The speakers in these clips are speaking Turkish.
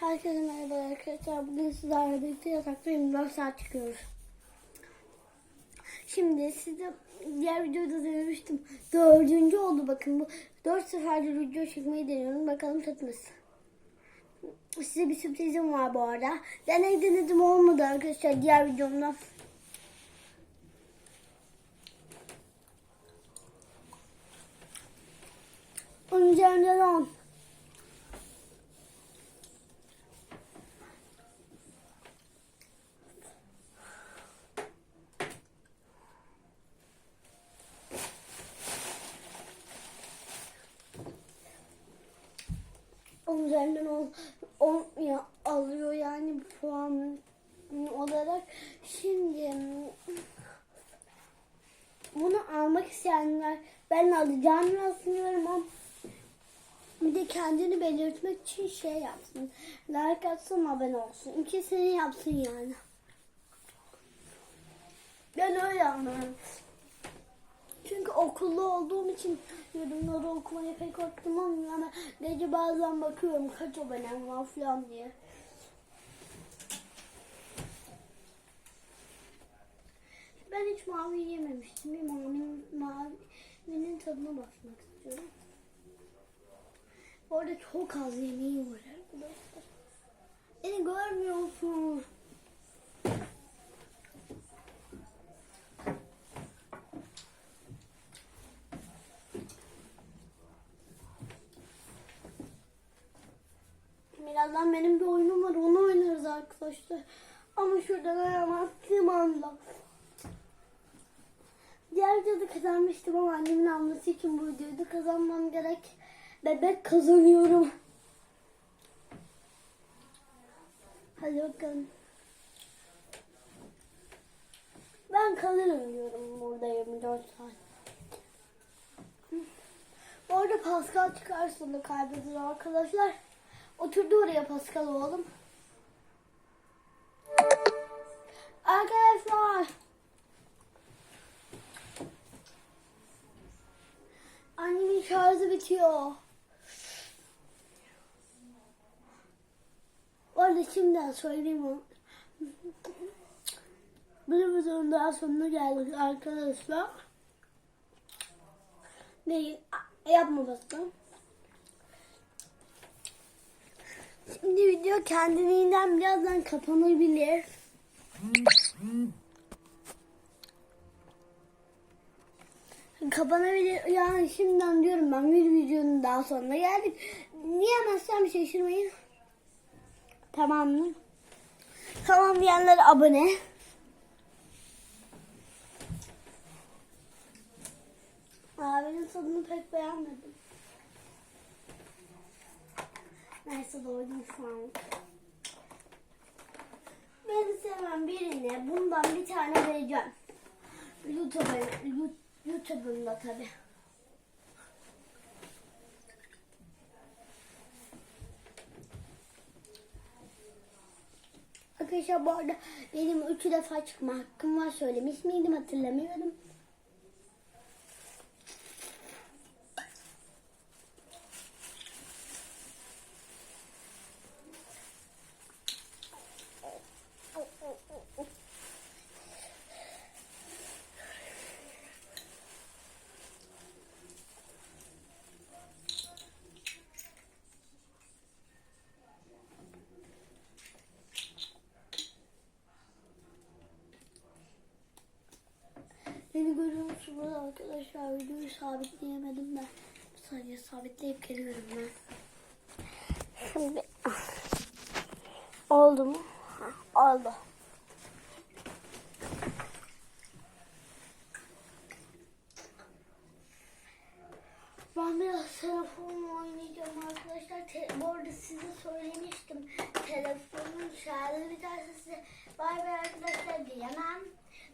Herkese merhaba arkadaşlar. Bugün sizlerle birlikte yatakta 24 saat çıkıyoruz. Şimdi size diğer videoda denemiştim. Dördüncü oldu bakın. Bu dört seferdir video çekmeyi deniyorum. Bakalım tutmasın. Size bir sürprizim var bu arada. Deney denedim olmadı arkadaşlar diğer videomdan. Önce önceden 10 üzerinden 10, 10 ya, alıyor yani puan olarak. Şimdi bunu almak isteyenler ben alacağını sanıyorum ama bir de kendini belirtmek için şey yapsın. Like atsın abone olsun. İkisini yapsın yani. Ben öyle anlıyorum. Çünkü okulda olduğum için yorumları okumaya pek vaktim olmuyor ama gece bazen bakıyorum kaç abonem var falan diye. Ben hiç mavi yememiştim. Bir mavinin, mavinin tadına bakmak istiyorum. Bu arada çok az yemeği var arkadaşlar. Beni görmüyorsunuz. Birazdan benim bir oyunum var. Onu oynarız arkadaşlar. Ama şuradan ayağım anda. Diğer videoda kazanmıştım ama annemin alması için bu videoyu kazanmam gerek. Bebek kazanıyorum. Hadi bakalım. Ben kalırım diyorum burada 24 saat. Bu arada Pascal çıkarsa da kaybeder arkadaşlar. Oturdu oraya Pascal oğlum. Arkadaşlar. Annemin şarjı bitiyor. Bu arada şimdiden söyleyeyim o. Bu videonun daha sonuna geldik arkadaşlar. Ne yapma bakalım. Şimdi video kendiliğinden birazdan kapanabilir. Kapanabilir. Yani şimdiden diyorum ben bir videonun daha sonuna geldik. Diyemezsem şaşırmayın. Tamam mı? Tamam diyenler abone. Abinin tadını pek beğenmedim. Neyse doydum şu an. Beni seven birine bundan bir tane vereceğim. YouTube'a, YouTube'unda tabi. Arkadaşlar bu arada benim üç defa çıkma hakkım var söylemiş miydim hatırlamıyorum. Görüyor musunuz arkadaşlar? Videoyu sabitleyemedim ben. Bir saniye sabitleyip geliyorum ben. Şimdi oldu mu? Oldu. Ben biraz telefonla oynayacağım arkadaşlar. Te bu arada size söylemiştim. Telefonun şarjı biterse size bay bay arkadaşlar diyemem.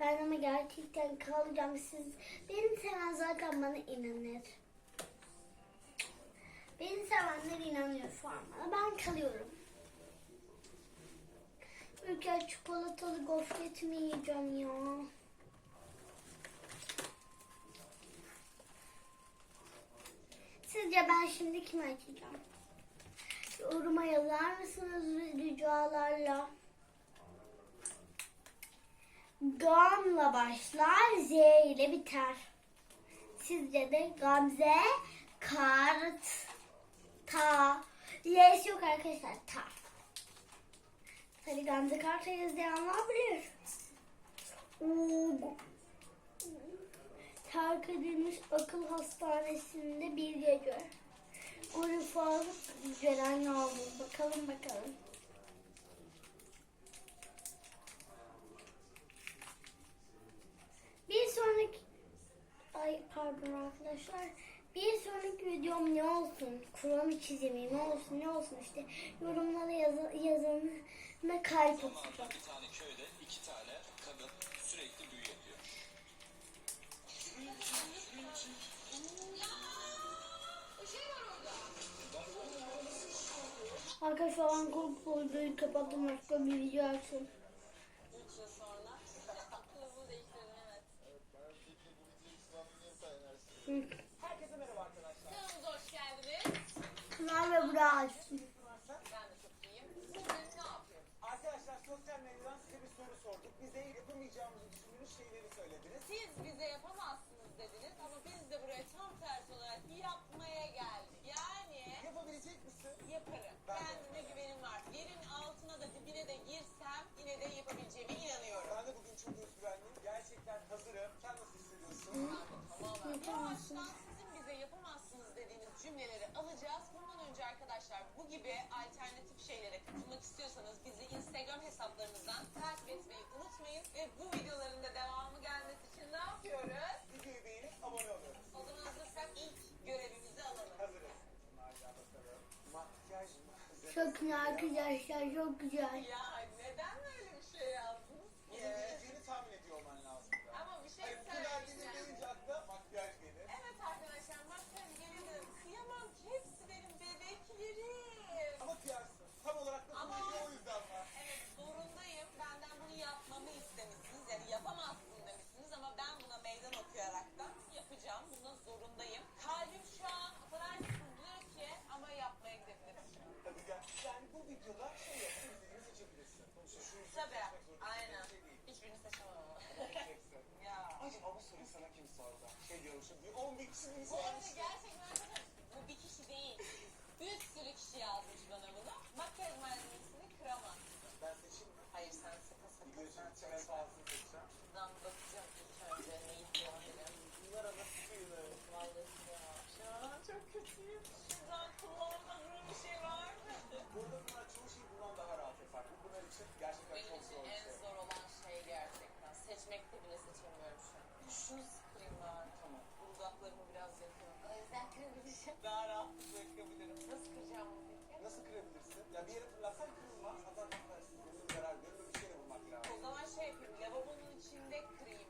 Ben ama gerçekten kalacağım. Siz beni seven zaten bana inanır. Beni sevenler inanıyor şu an bana. Ben kalıyorum. Ülker çikolatalı gofret mi yiyeceğim ya? Sizce ben şimdi kimi açacağım? Yoruma yazar mısınız ricalarla? Gam'la başlar, Z ile biter. Sizce de Gamze, Kart, Ta. L'si yok arkadaşlar, Ta. Hadi Gamze Kart'a yazanlar bilir. Oo, terk edilmiş akıl hastanesinde bir gece. Gülü Faruk Ceren Yağmur. Bakalım bakalım. Bir sonraki ay pardon arkadaşlar. Bir sonraki videom ne olsun? Kur'an çizimi ne olsun ne olsun işte yorumlara yazı, yazanı kalp atacağım. Bir tane köyde iki tane kadın sürekli büyü yapıyor. Arkadaşlar ben korku videoyu kapattım. Başka bir video evet. Herkese merhaba arkadaşlar. Kanalımıza hoş geldiniz. Pınar ve Burak? Arkadaşlar sosyal medyadan size bir soru sorduk. Bize yapamayacağımızı düşündüğünüz şeyleri söylediniz. Siz bize yapamazsınız dediniz ama biz de buraya tam tersi olarak yapmaya geldik. Yaparım. Kendime güvenim var. Yerin altına da dibine de girsem yine de yapabileceğime inanıyorum. Ben de bugün çok özgüvenliyim. Gerçekten hazırım. Sen nasıl hissediyorsun? Tamamen. Yavaştan sizin bize yapamazsınız dediğiniz cümleleri alacağız. Bundan önce arkadaşlar bu gibi alternatif şeylere katılmak istiyorsanız bizi Instagram hesaplarımızdan takip etmeyi unutmayın. Ve bu videoların da devamı gelmesi için ne yapıyoruz? Videoyu beğenip abone oluyoruz. O zaman hazırsak ilk görevimizi alalım. Hazırız. Hala bakalım. Makyaj mı? Çok güzel arkadaşlar çok güzel. Ya neden böyle bir şey yazdınız? Bunu ki? geleceğini tahmin ediyor olman lazım. Ama bir şey Hayır, Pınar bizim söyleyeceğim. gelince akla makyaj gelir. Evet arkadaşlar makyaj gelirim. Kıyamam ki hepsi benim bebeklerim. Ama kıyarsın. Tam olarak da bu Ama- video o yüzden var. Evet zorundayım. Benden bunu yapmamı istemişsiniz. Yani yapamazsın demişsiniz ama ben buna meydan okuyaraktan yapacağım. Buna zorundayım. Kalbim şu an o kadar sızlıyor ki ama yapmaya gidebilirim. Tabii gel. Yani bu videoda şey yapın, istediğini seçebilirsin. Sonuçta şunu Tabii. seçmek zorunda Aynen. bir şey değil. Hiçbirini seçemem ama. Seçeceksin. ya. Acaba bu soruyu sana kim sordu? Şey diyormuşum, bir 10 bin kişi mi Bu arada sormuş? gerçekten arkadaşlar bu bir kişi değil. Bir sürü kişi yazmış bana bunu. Makyaj malzemesini kıramazsın. Ben seçeyim mi? Hayır sen sakın Bir sakın gözüm sen içine fazla seçeceğim. Şuradan bakacağım ilk önce ne ihtiyacım. Bunlar arası suyunu. Vallahi ya. Şu an çok kötüyüm. Şuradan kullanmadığım bir şey var mı? Burada bunlar çoğu şey bundan daha rahat yapar. Bu bunlar için gerçekten Benim çok için zor bir en şey. zor olan şey gerçekten. Seçmekte bile seçemiyorum şu an. Şunu sıkayım bari. Tamam. Dudaklarımı biraz yakıyorum. O yüzden kırabileceğim. Daha rahatlıkla yakabilirim. Nasıl kıracağım bunu peki? Nasıl kırabilirsin? Ya bir yere fırlatsan kırılmaz. Hatta kırılmaz. Bunu zarar görür bir şeyle vurmak O lazım. zaman şey yapayım. Lavabonun içinde kırayım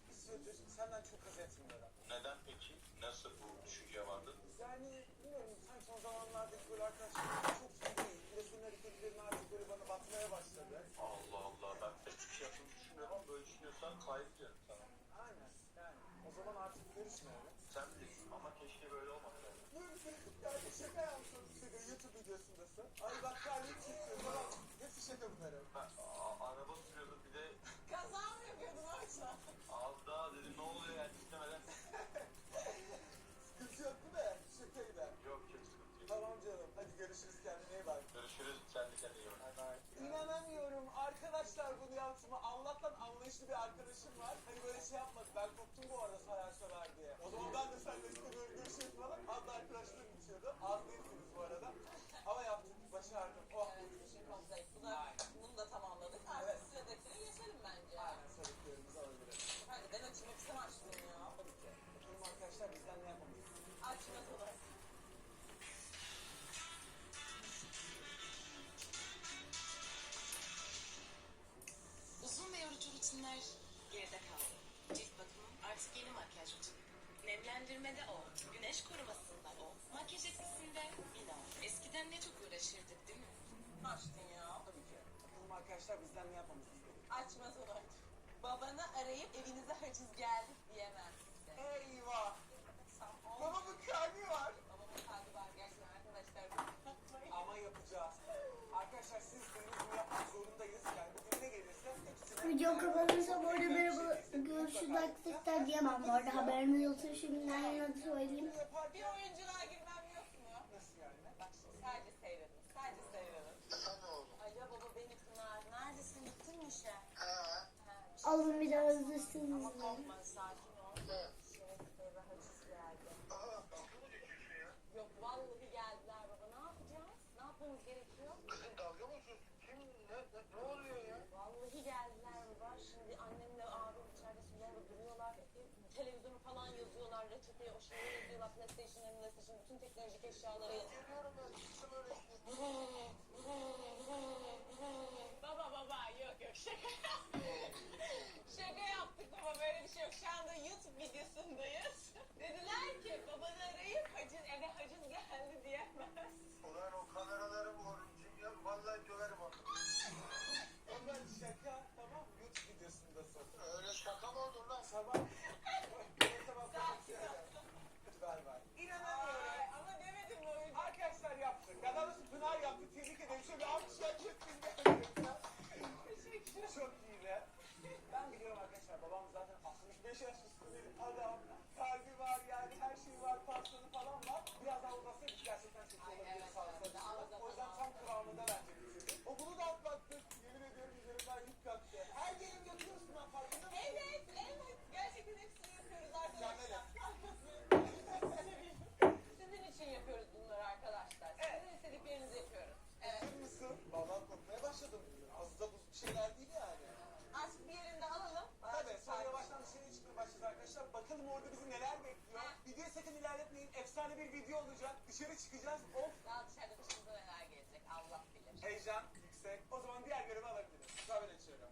senden çok haz etmiyorum. Neden peki? Nasıl bu düşünceye vardın? Yani bilmiyorum sanki son zamanlardaki böyle arkadaşlarım çok iyi değil. Bir de artık böyle bana batmaya başladı. Allah Allah ben hiçbir şey yaptığını düşünmüyorum ama böyle düşünüyorsan kayıp diyorum sana. Aynen yani. O zaman artık görüşmeyelim. Sen bilirsin ama keşke böyle olmasaydı. Neyse yani şaka yaptım. Şaka YouTube videosundasın. Ay bak kalbim çıktı falan. Hepsi şaka bunların. Ben a- araba sürüyordum bir de Kaza mı yapıyordun orada? az daha dedim ne oluyor yani istemeden. Sıkıntı yok değil mi? Şakaydı. Yok yok sıkıntı yok. Tamam canım. Hadi görüşürüz kendine iyi bak. Görüşürüz sen de kendine iyi bak. İnanamıyorum arkadaşlar bunu yaptığıma. Allah'tan anlayışlı bir arkadaşım var. Hani böyle şey yapmadı. Ben korktum bu arada sayar sorar diye. O zaman ben de seninle işte böyle görüşürüz falan. Az da arkadaşlarım içiyordu. Az değilsiniz bu arada. Ama yaptık. Başardım. Oh. Mission complete. Bu da, bunu da tamamladık. Artık Evet. sıradakine geçelim bence. Aynen söylediklerimizi alabiliriz. Hadi ben açmak istemem şunu ya. Tabii ki. Bakalım arkadaşlar bizden ne yapamayız? Açma kolay. Rutinler geride kaldı. Cilt bakımı artık yeni makyaj rutini. Nemlendirmede o, güneş korumasında o, makyaj etkisinde yine o. Eskiden ne çok uğraşırdık değil mi? Açtın ya. Tabii ki. Bakalım arkadaşlar bizden ne yapamayız? Açma kolay. Babanı arayıp evinize haciz geldik diyemez. Eyvah. Babamın kalbi var. Babamın kalbi var gerçekten arkadaşlar. Ama yapacağız. Arkadaşlar siz bunu yapmak zorundayız. Yani bugün ne gelirse hepsine... Video kapanırsa bu arada merhaba görüşürüz arkadaşlar diyemem bu arada haberiniz olsun şimdiden de söyleyeyim. Bir oyunculuğa girmem yok mu? Nasıl yani? Bak şimdi sadece seyredin. Sadece seyredin. Alo baba beni Pınar. Neredesin? Gittin mi işe? Alın biraz da siz Ama korkma sakin ol. Şey geldi. Yok vallahi geldiler baba. Ne yapacağız? Ne yapmamız gerekiyor? Kızım dalga mı geçiyorsun? Kim? Ne, ne, ne oluyor ya? Vallahi geldiler Televizyonu falan yazıyorlar. Reçeteye o şeyleri yazıyorlar. PlayStation'ın PlayStation bütün teknolojik eşyaları. Baba baba yok yok şaka. şaka yaptık baba böyle bir şey yok. Şu anda YouTube videosundayız. Dediler ki babanı arayıp haciz, eve haciz geldi diyemez. Ulan o kameraları mı koruyacağım ya? Vallahi döverim onu. Ama şaka tamam YouTube videosundasın. Öyle şaka mı olur lan? Sabah. Sabah Sakin ol. Hadi bay bay. İnanamıyorum. Ay, ama demedim mi oyuncu? Arkadaşlar yaptık. Ya daha doğrusu Pınar yaptı. Tebrik ederim. Şöyle bir alkış hak ettin. Çok iyi be. Ben biliyorum arkadaşlar. Babam zaten 65 yaş üstünde bir adam. Kalbi var yani her şeyi var. Pansiyonu falan var. Biraz daha olmasaydı gerçekten çok iyi olabilir. evet, sağlık evet. açısından. O yüzden tam kıvamında bence bitirdik. Okulu da atlattık. Yemin ediyorum üzerimden yük kalktı. Her yerim götürüyorsun lan farkında mısın? Evet, evet. Gerçekten hepsini yapıyoruz arkadaşlar. Sizin için yapıyoruz bunları arkadaşlar. Sizin istediklerinizi yapıyoruz. Evet. Hazır mısın? Vallahi korkmaya başladım. Az da bu şeyler değil yani. Artık bir yerinde alalım. Tabii sonra yavaştan dışarıya çıkmaya başlayacağız arkadaşlar. Bakalım orada bizi neler bekliyor. Videoyu sakın ilerletmeyin. Efsane bir video olacak. Dışarı çıkacağız. Of Daha dışarıda başımıza neler gelecek Allah bilir. heyecan yüksek. O zaman diğer görevi alabiliriz. Müsaade açıyorum.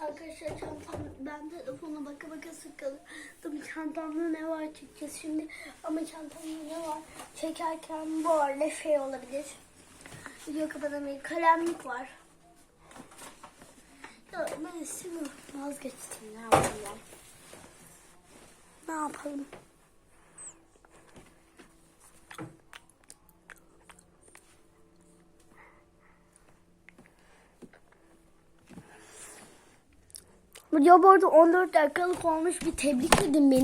Arkadaşlar çantam ben telefona baka baka sıkıldım. Çantamda ne var çıkacağız şimdi. Ama çantamda ne var? Çekerken bu arada şey olabilir. Video kapatamayın. Kalemlik var. Ya ben istemiyorum. Vazgeçtim. Ne yapayım ben? Ne yapalım? Video bu arada 14 dakikalık olmuş bir tebrik edin beni.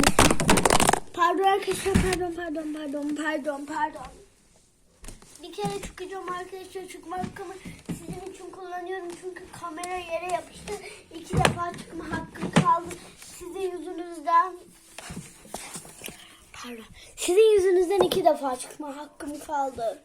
Pardon arkadaşlar pardon pardon pardon pardon pardon. Bir kere çıkacağım arkadaşlar çıkma hakkımı sizin için kullanıyorum çünkü kamera yere yapıştı. İki defa çıkma hakkım kaldı. Sizin yüzünüzden pardon. Sizin yüzünüzden iki defa çıkma hakkım kaldı.